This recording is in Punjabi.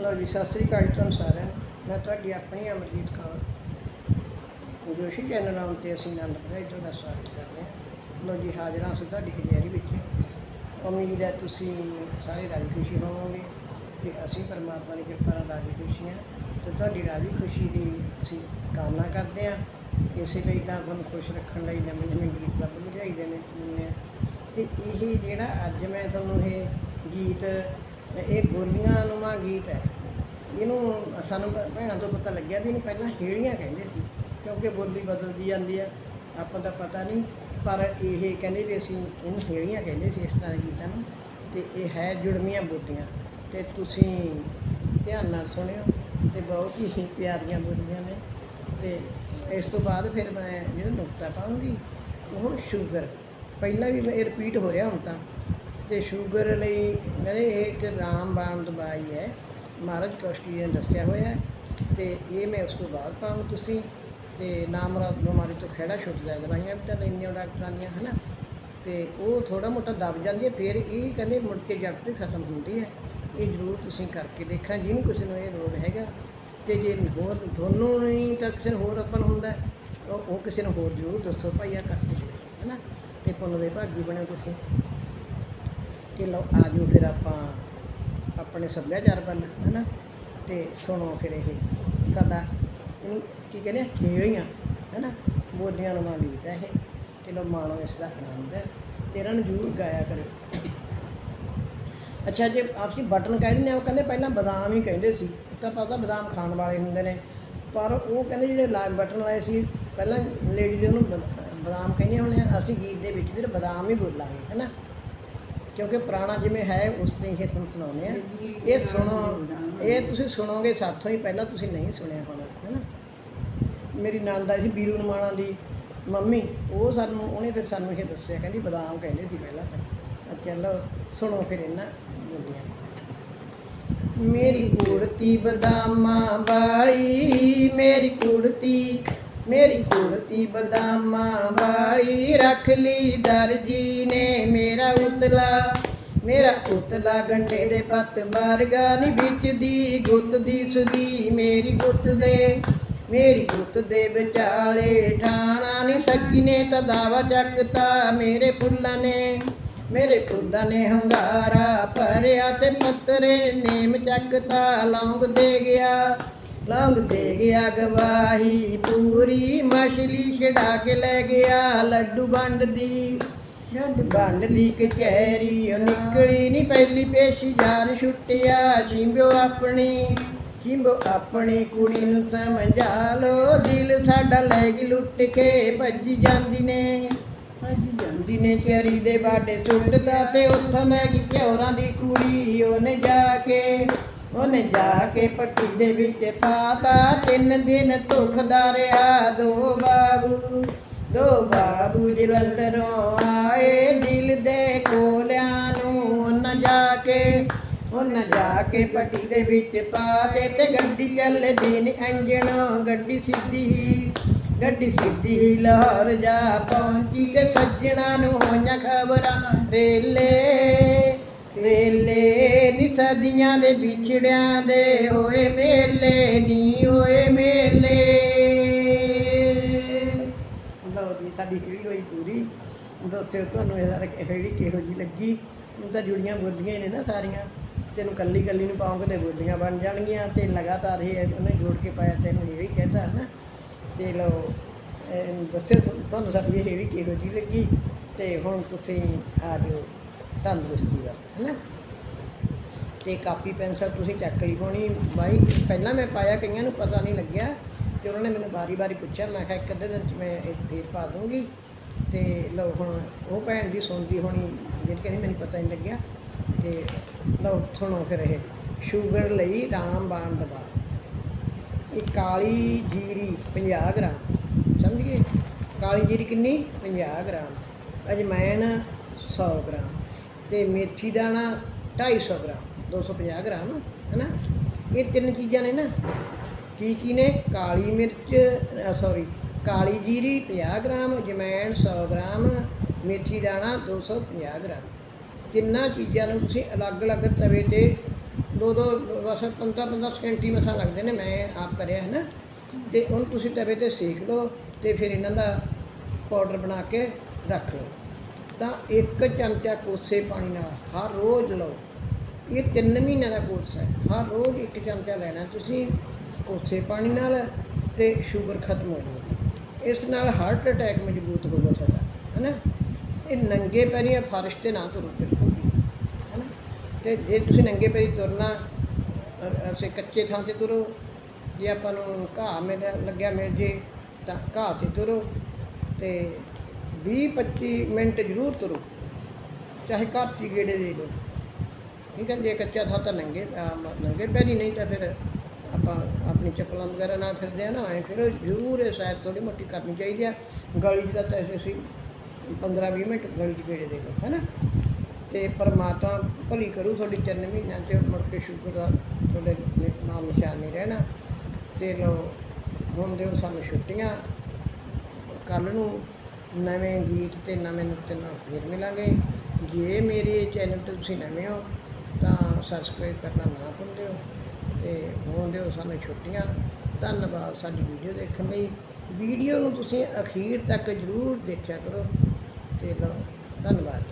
ਲਓ ਜੀ, ਸਤਿ ਸ੍ਰੀ ਅਕਾਲ ਜੀ ਤੁਹਾਨੂੰ ਸਾਰਿਆਂ ਨੂੰ। ਮੈਂ ਤੁਹਾਡੀ ਆਪਣੀ ਅਮਰਜੀਤ ਕੌਰ। ਜੋਸ਼ੀ ਚੈਨਲ ਨਾਮ ਤੇ ਅਸੀਂ ਆਨੰਦ ਭਾਈ ਤੁਹਾਡਾ ਸਵਾਗਤ ਕਰਦੇ ਹਾਂ। ਲਓ ਜੀ, ਹਾਜ਼ਰ ਹਾਂ ਅਸੀਂ ਤੁਹਾਡੀ ਕਚਹਿਰੀ ਵਿੱਚ। ਉਮੀਦ ਹੈ ਤੁਸੀਂ ਸਾਰੇ ਰਾਜੀ ਖੁਸ਼ੀ ਹੋਵੋਗੇ ਤੇ ਅਸੀਂ ਪਰਮਾਤਮਾ ਦੀ ਕਿਰਪਾ ਨਾਲ ਰਾਜੀ ਖੁਸ਼ੀ ਹਾਂ ਤੇ ਤੁਹਾਡੀ ਰਾਜੀ ਖੁਸ਼ੀ ਦੀ ਅਸੀਂ ਕਾਮਨਾ ਕਰਦੇ ਹਾਂ। ਇਸੇ ਲਈ ਤਾਂ ਤੁਹਾਨੂੰ ਖੁਸ਼ ਰੱਖਣ ਲਈ ਨਵੇਂ ਨਵੇਂ ਗੀਤ ਲੱਭ ਬੁਝਾਈਦੇ ਨੇ ਸੁਣਨੇ ਤੇ ਇਹ ਜਿਹੜਾ ਅੱਜ ਮੈਂ ਤੁਹਾਨੂੰ ਇਹ ਗੀਤ ਇਹ ਬੋਲੀਆਂ ਨੂੰਮਾ ਗੀਤ ਹੈ। ਇਹਨੂੰ ਸਾਨੂੰ ਭੈਣਾਂ ਤੋਂ ਪਤਾ ਲੱਗਿਆ ਵੀ ਇਹਨੂੰ ਪਹਿਲਾਂ ਹੇੜੀਆਂ ਕਹਿੰਦੇ ਸੀ, ਕਿਉਂਕਿ ਬੋਲੀ ਬਦਲਦੀ ਜਾਂਦੀ ਆ ਆਪਾਂ ਦਾ ਪਤਾ ਨਹੀਂ। ਪਰ ਇਹ ਕਹਿੰਦੇ ਵੀ ਅਸੀਂ ਇਹਨੂੰ ਹੇੜੀਆਂ ਕਹਿੰਦੇ ਸੀ ਇਸ ਤਰ੍ਹਾਂ ਦੇ ਗੀਤਾਂ ਨੂੰ, ਤੇ ਇਹ ਹੈ ਜੁੜਵੀਆਂ ਬੋਲੀਆਂ। ਤੇ ਤੁਸੀਂ ਧਿਆਨ ਨਾਲ ਸੁਣਿਓ, ਤੇ ਬਹੁਤ ਹੀ ਪਿਆਰੀਆਂ ਬੋਲੀਆਂ ਨੇ। ਤੇ ਇਸ ਤੋਂ ਬਾਅਦ ਫਿਰ ਮੈਂ ਜਿਹੜਾ ਨੁਕਤਾ ਪਾਉਂਗੀ, ਉਹ ਸ਼ੂਗਰ। ਪਹਿਲਾਂ ਵੀ ਇਹ ਰਿਪੀਟ ਹੋ ਰਿਹਾ ਹੁਣ ਤਾਂ। ਤੇ ਸ਼ੂਗਰ ਲਈ ਕਹਿੰਦੇ ਇਹ ਇੱਕ ਰਾਮ ਰਾਮਬਾਣ ਦਵਾਈ ਹੈ। ਮਹਾਰਾਜ ਕਸ਼ਟੀ ਨੇ ਦੱਸਿਆ ਹੋਇਆ ਹੈ ਤੇ ਇਹ ਮੈਂ ਉਸ ਤੋਂ ਬਾਅਦ ਪਾਉਂ ਤੁਸੀਂ ਤੇ ਨਾਮਰਾਤ ਬਿਮਾਰੀ ਤੋਂ ਖਹਿੜਾ ਛੁੱਟ ਜਾਏ ਦਵਾਈਆਂ ਵੀ ਤਾਂ ਲੈਣੀਆਂ ਡਾਕਟਰਾਂ ਦੀਆਂ, ਹਨਾ? ਤੇ ਉਹ ਥੋੜਾ ਮੋਟਾ ਦਬ ਜਾਂਦੀ ਹੈ, ਫਿਰ ਇਹ ਕਹਿੰਦੇ ਮੁੜ ਕੇ ਜੜ ਤੇ ਖਤਮ ਹੁੰਦੀ ਹੈ। ਇਹ ਜ਼ਰੂਰ ਤੁਸੀਂ ਕਰਕੇ ਦੇਖਣਾ, ਜਿਹਨੂੰ ਕਿਸੇ ਨੂੰ ਇਹ ਰੋਗ ਹੈਗਾ ਤੇ ਜੇ ਹੋਰ ਤੁਹਾਨੂੰ ਨਹੀਂ ਤਾਂ ਕਿਸੇ ਨੂੰ ਹੋਰ ਅਪਨ ਹੁੰਦਾ ਉਹ ਕਿਸੇ ਨੂੰ ਹੋਰ ਜ਼ਰੂਰ ਦੱਸੋ, ਭਾਈ ਆ ਕਰਕੇ ਹੈ ਨਾ ਤੇ ਪੁੰਨ ਦੇ ਭਾਗੀ ਬਣਿਓ ਤੁਸੀਂ। ਕਿ ਲਓ, ਆ ਜਾਓ ਫਿਰ ਆਪਾਂ ਆਪਣੇ ਸੱਭਿਆਚਾਰ ਵੱਲ, ਹਨਾ? ਤੇ ਸੁਣੋ ਫਿਰ ਇਹ, ਸਾਡਾ ਇਹਨੂੰ ਕੀ ਕਹਿੰਦੇ ਆ? ਹੇੜੀਆਂ ਹਨਾ? ਬੋਲੀਆਂ ਨੂੰ ਗੀਤ ਹੈ ਇਹ ਤੇ ਲਓ ਮਾਣੋ ਇਸ ਦਾ ਆਨੰਦ ਤੇ ਇਹਨਾਂ ਨੂੰ ਜ਼ਰੂਰ ਗਾਇਆ ਕਰੇ ਅੱਛਾ, ਜੇ ਅਸੀਂ ਬਟਨ ਕਹਿ ਦਿੰਦੇ ਹਾਂ ਉਹ ਕਹਿੰਦੇ ਪਹਿਲਾਂ ਬਦਾਮ ਹੀ ਕਹਿੰਦੇ ਸੀ। ਤਾਂ ਪਤਾ ਬਦਾਮ ਖਾਣ ਵਾਲੇ ਹੁੰਦੇ ਨੇ। ਪਰ ਉਹ ਕਹਿੰਦੇ ਜਿਹੜੇ ਲਾ ਬਟਨ ਲਾਏ ਸੀ, ਪਹਿਲਾਂ ਲੇਡੀਜ਼ ਉਹਨੂੰ ਬਦ- ਬਦਾਮ ਕਹਿੰਦੀਆਂ ਹੁੰਦੀਆਂ ਅਸੀਂ ਗੀਤ ਦੇ ਵਿੱਚ ਵੀ ਬਦਾਮ ਹੀ ਬੋਲਾਂਗੇ, ਹੈਨਾ? ਕਿਉਂਕਿ ਪੁਰਾਣਾ ਜਿਵੇਂ ਹੈ ਉਸ ਤਰ੍ਹਾਂ ਹੀ ਤੁਹਾਨੂੰ ਸੁਣਾਉਂਦੇ ਆ ਇਹ ਸੁਣੋ ਇਹ ਤੁਸੀਂ ਸੁਣੋਗੇ ਸਾਥੋਂ ਹੀ ਪਹਿਲਾਂ ਤੁਸੀਂ ਨਹੀਂ ਸੁਣਿਆ ਹੋਣਾ ਹੈਨਾ ਮੇਰੀ ਨਣਦ ਆਈ ਸੀ ਬੀਰੂ ਨਮਾਣਾ ਦੀ ਮੰਮੀ ਉਹ ਸਾਨੂੰ ਉਹਨੇ ਫਿਰ ਸਾਨੂੰ ਇਹ ਦੱਸਿਆ ਕਹਿੰਦੀ ਬਦਾਮ ਕਹਿੰਦੇ ਸੀ ਪਹਿਲਾਂ ਤਾਂ। ਅੱਛਾ ਲਓ ਸੁਣੋ ਫਿਰ ਇਹਨਾਂ ਬੋਲੀਆਂ ਮੇਰੀ ਕੁੜਤੀ ਬਦਾਮਾਂ ਵਾਲੀ ਮੇਰੀ ਕੁੜਤੀ ਮੇਰੀ ਕੁੜਤੀ ਬਦਾਮਾਂ ਵਾਲੀ ਰੱਖ ਲਈ ਦਰਜੀ ਨੇ ਮੇਰਾ ਉਤਲਾ ਮੇਰਾ ਉਤਲਾ ਗੰਡੇ ਦੇ ਪੱਤ ਵਰਗਾ ਨੀ ਵਿੱਚ ਦੀ ਗੁੱਤ ਦੀ ਸੁਦੀ ਮੇਰੀ ਗੁੱਤ ਦੇ, ਮੇਰੀ ਗੁੱਤ ਦੇ ਵਿਚਾਲੇ ਠਾਣਾ ਨੀ ਸੱਜੀ ਨੇ ਤਾਂ ਦਾਵਾ ਚੱਕਤਾ ਮੇਰੇ ਫੁੱਲਾਂ ਨੇ, ਮੇਰੇ ਫੁੱਲਾਂ ਨੇ ਹੰਗਾਰਾ ਭਰਿਆ ਤੇ ਪੱਤਰੇ ਨੇ ਨੇਮ ਚੱਕਤਾ, ਲੌਂਗ ਦੇ ਗਿਆ। ਲੌਂਗ ਗਿਆ ਗਵਾਹੀ, ਪੂਰੀ ਮਛਲੀ ਛਡਾ ਕੇ ਲੈ ਗਿਆ ਲੱਡੂ ਵੰਡਦੀ ਲੱਡੂ ਵੰਡਦੀ ਕਚਹਿਰੀ ਉਹ ਨਿਕਲੀ ਨਹੀਂ ਪਹਿਲੀ ਪੇਸ਼ੀ, ਯਾਰ ਛੁੱਟਿਆ ਛਿੰਬਿਓ ਆਪਣੀ। ਛਿੰਬੋ ਆਪਣੀ ਕੁੜੀ ਨੂੰ ਸਮਝਾ ਲੋ, ਦਿਲ ਸਾਡਾ ਲੈ ਗਈ ਲੁੱਟ ਕੇ, ਭੱਜੀ ਜਾਂਦੀ ਨੇ। ਭੱਜ ਜਾਂਦੀ ਨੇ ਚੈਰੀ ਦੇ ਬਾਡੇ ਸੁੱਟਦਾ ਤੇ ਉੱਥੋਂ ਲੈ ਗਈ ਚੋਰਾਂ ਦੀ ਕੁੜੀ, ਉਹਨੇ ਜਾ ਕੇ ਉਹਨੇ ਜਾ ਕੇ ਪੱਟੀ ਦੇ ਵਿੱਚ ਪਾਤਾ ਤਿੰਨ ਦਿਨ ਧੁਖਦਾ ਰਿਹਾ ਦੋ ਬਾਬੂ। ਦੋ ਬਾਬੂ ਜਲੰਧਰੋਂ ਆਏ ਦਿਲ ਦੇ ਕੋਲਿਆਂ ਨੂੰ। ਉਹਨਾਂ ਜਾ ਕੇ, ਉਹਨਾਂ ਜਾ ਕੇ ਪੱਟੀ ਦੇ ਵਿੱਚ ਪਾ ਦੇ ਤੇ ਗੱਡੀ ਚੱਲਦੀ ਨੀ ਅੰਜਣੋ ਗੱਡੀ ਸਿੱਧੀ ਹੀ ਗੱਡੀ ਸਿੱਧੀ ਹੀ ਲਾਹੌਰ ਜਾ ਪਹੁੰਚੀ ਤੇ ਸੱਜਣਾ ਨੂੰ ਹੋਈਆਂ ਖਬਰਾਂ ਰੇਲੇ। ਵੇਲੇ ਨੀ ਸਦੀਆਂ ਦੇ ਵਿਛੜਿਆਂ ਦੇ ਹੋਏ ਮੇਲੇ, ਨੀ ਹੋਏ ਮੇਲੇ। ਲਓ ਜੀ, ਸਾਡੀ ਜਿਹੜੀ ਹੋਈ ਪੂਰੀ। ਦੱਸਿਓ ਤੁਹਾਨੂੰ ਇਹ ਸਾਰਾ ਕਿਹੋ ਜੀ ਲੱਗੀ। ਹੁਣ ਤਾਂ ਜੁੜੀਆਂ ਬੋਲੀਆਂ ਹੀ ਨੇ ਨਾ ਸਾਰੀਆਂ। ਤੈਨੂੰ ਕੱਲੀ ਕੱਲੀ ਨੂੰ ਪਾਉਂਗੇ ਤੇ ਬੋਲੀਆਂ ਬਣ ਜਾਣਗੀਆਂ ਤੇ ਲਗਾਤਾਰ ਇਹ ਉਹਨੇ ਜੋੜ ਕੇ ਪਾਇਆ ਤੈਨੂੰ ਇਹ ਵੀ ਕਹਿੰਦਾ ਹੈ ਨਾ। ਤੇ ਲਓ ਦੱਸਿਓ ਤੁ- ਤੁਹਾਨੂੰ ਸਾਡੀ ਇਹ ਕਿਹੋ ਜੀ ਲੱਗੀ। ਤੇ ਹੁਣ ਤੁਸੀਂ ਆ ਜਾਓ। ਤੰਦਰੁਸਤੀ ਦਾ ਹੈ ਨਾ ਤੇ ਕਾਪੀ, ਪੈਨਸਲ ਤੁਸੀਂ ਚੱਕ ਲਈ ਹੋਣੀ। ਬਾਈ ਪਹਿਲਾਂ ਮੈਂ ਪਾਇਆ, ਕਈਆਂ ਨੂੰ ਪਤਾ ਨਹੀਂ ਲੱਗਿਆ, ਤੇ ਉਹਨਾਂ ਨੇ ਮੈਨੂੰ ਵਾਰੀ-ਵਾਰੀ ਪੁੱਛਿਆ। ਮੈਂ ਕਿਹਾ, ਇੱਕ ਅੱਧੇ ਦਿਨ 'ਚ ਮੈਂ ਇਹ ਫੇਰ ਪਾ ਦੂੰਗੀ। ਤੇ ਲਓ ਹੁਣ ਉਹ ਭੈਣ ਵੀ ਸੁਣਦੀ ਹੋਣੀ, ਜਿਹੜੀ ਕਹਿੰਦੀ ਮੈਨੂੰ ਪਤਾ ਨਹੀਂ ਲੱਗਿਆ। ਤੇ ਲਓ, ਸੁਣੋ ਫਿਰ ਇਹ। ਸ਼ੂਗਰ ਲਈ ਰਾਮਬਾਣ ਦਵਾ। ਇਹ ਕਾਲੀ ਜੀਰੀ 50 ਗ੍ਰਾਮ। ਸਮਝ ਗਏ ਕਾਲੀ ਜੀਰੀ ਕਿੰਨੀ? 50 ਗ੍ਰਾਮ। ਅਜਮੈਨ 100 ਗ੍ਰਾਮ ਤੇ ਮੇਥੀ ਦਾਣਾ 250 ਗ੍ਰਾਮ 250 ਗ੍ਰਾਮ, ਹੈਨਾ? ਇਹ ਤਿੰਨ ਚੀਜ਼ਾਂ ਨੇ ਨਾ। ਕੀ ਕੀ ਨੇ? ਕਾਲੀ ਮਿਰਚ ਸੌਰੀ ਕਾਲੀ ਜੀਰੀ 50 ਗ੍ਰਾਮ ਅਜਮੈਨ 100 ਗ੍ਰਾਮ, ਮੇਥੀ ਦਾਣਾ 250 ਗ੍ਰਾਮ। ਤਿੰਨਾਂ ਚੀਜ਼ਾਂ ਨੂੰ ਤੁਸੀਂ ਅਲੱਗ-ਅਲੱਗ ਤਵੇ ਤੇ ਦੋ ਦੋ, ਬਸ 15 15 ਸਕਿੰਟ ਹੀ ਮਸਾਂ ਲੱਗਦੇ ਨੇ, ਮੈਂ ਆਪ ਕਰਿਆ ਹੈ ਨਾ ਤੇ ਹੁਣ ਤੁਸੀਂ ਤਵੇ ਤੇ ਸੇਕ ਲਓ ਤੇ ਫਿਰ ਇਹਨਾਂ ਦਾ ਪਾਊਡਰ ਬਣਾ ਕੇ ਰੱਖ ਲਓ। ਤਾਂ ਇੱਕ ਚਮਚਾ ਕੋਸੇ ਪਾਣੀ ਨਾਲ ਹਰ ਰੋਜ਼ ਲਓ। ਇਹ 3 ਮਹੀਨਿਆਂ ਦਾ ਕੋਰਸ ਹੈ। ਹਰ ਰੋਜ਼ ਇੱਕ ਚਮਚਾ ਲੈਣਾ ਤੁਸੀਂ ਕੋਸੇ ਪਾਣੀ ਨਾਲ ਤੇ ਸ਼ੂਗਰ ਖਤਮ ਹੋ ਜਾਊਗੀ। ਇਸ ਨਾਲ ਹਾਰਟ ਅਟੈਕ ਮਜ਼ਬੂਤ ਹੋਊਗਾ ਸਾਡਾ ਹੈਨਾ? ਤੇ ਨੰਗੇ ਪੈਰੀਂ ਫਰਸ਼ ਤੇ ਨਾ ਤੁਰੋ ਬਿਲਕੁਲ ਵੀ ਹੈਨਾ? ਤੇ ਜੇ ਤੁਸੀਂ ਨੰਗੇ ਪੈਰੀ ਤੁਰਨਾ ਅ- ਅਸੀਂ ਕੱਚੇ ਥਾਂ ਤੇ ਤੁਰੋ, ਜੇ ਆਪਾਂ ਨੂੰ ਘਾਹ ਮਿਲ ਲੱਗਿਆ ਮਿਲ ਜੇ ਤਾਂ ਘਾਹ ਤੇ ਤੁਰੋ ਤੇ 20 25 ਮਿੰਟ ਜ਼ਰੂਰ ਤੁਰੋ। ਚਾਹੇ ਘਰ 'ਚ ਹੀ ਗੇੜੇ ਦੇ ਲਓ ਠੀਕ ਹੈ, ਜੇ ਕੱਚਾ ਥਾਂ ਤਾਂ ਨੰਗੇ, ਅਹ ਨੰਗੇ ਪੈਰੀ ਨਹੀਂ ਤਾਂ ਫਿਰ ਆਪਾਂ ਆਪਣੀ ਚੱਪਲਾਂ ਵਗੈਰਾ ਨਾਲ ਫਿਰਦੇ ਆ ਨਾ, ਐ ਫਿਰ ਜ਼ਰੂਰ ਇਹ ਸੈਰ ਥੋੜੀ ਮੋਟੀ ਕਰਨੀ ਚਾਹੀਦੀ ਆ। ਗਲੀ 'ਚ ਤਾਂ ਤਾਂ ਅਸੀਂ 15 20 ਮਿੰਟ ਗਲੀ 'ਚ ਗੇੜੇ ਦੇ ਲਓ ਹੈ ਨਾ? ਤੇ ਪਰਮਾਤਮਾ ਭਲੀ ਕਰੂ ਤੁਹਾਡੀ ਚਰਨ ਮਹੀਨਿਆਂ 'ਚ, ਮੁੜ ਕੇ ਸ਼ੁਕਰ ਦਾ ਤੁਹਾਡੇ ਨਾਮ ਨਿਸ਼ਾਨ ਨਹੀਂ ਰਹਿਣਾ। ਤੇ ਲੋ ਹੁਣ ਦਿਓ ਸਾਨੂੰ ਛੁੱਟੀਆਂ। ਕੱਲ ਨੂੰ ਨਵੇਂ ਗੀਤ ਤੇ ਨਵੇਂ ਨੁਕਤੇ ਨਾਲ ਫੇਰ ਮਿਲਾਂਗੇ। ਜੇ ਮੇਰੇ ਚੈਨਲ ਤੇ ਤੁਸੀਂ ਨਵੇਂ ਹੋ, ਤਾਂ ਸਬਸਕ੍ਰਾਈਬ ਕਰਨਾ ਨਾ ਭੁੱਲਿਓ ਤੇ ਹੁਣ ਦਿਓ ਸਾਨੂੰ ਛੁੱਟੀਆਂ। ਧੰਨਵਾਦ ਸਾਡੀ ਵੀਡੀਓ ਦੇਖਣ ਲਈ। ਵੀਡੀਓ ਨੂੰ ਤੁਸੀਂ ਅਖੀਰ ਤੱਕ ਜ਼ਰੂਰ ਦੇਖਿਆ ਕਰੋ। ਤੇ ਲਓ, ਧੰਨਵਾਦ।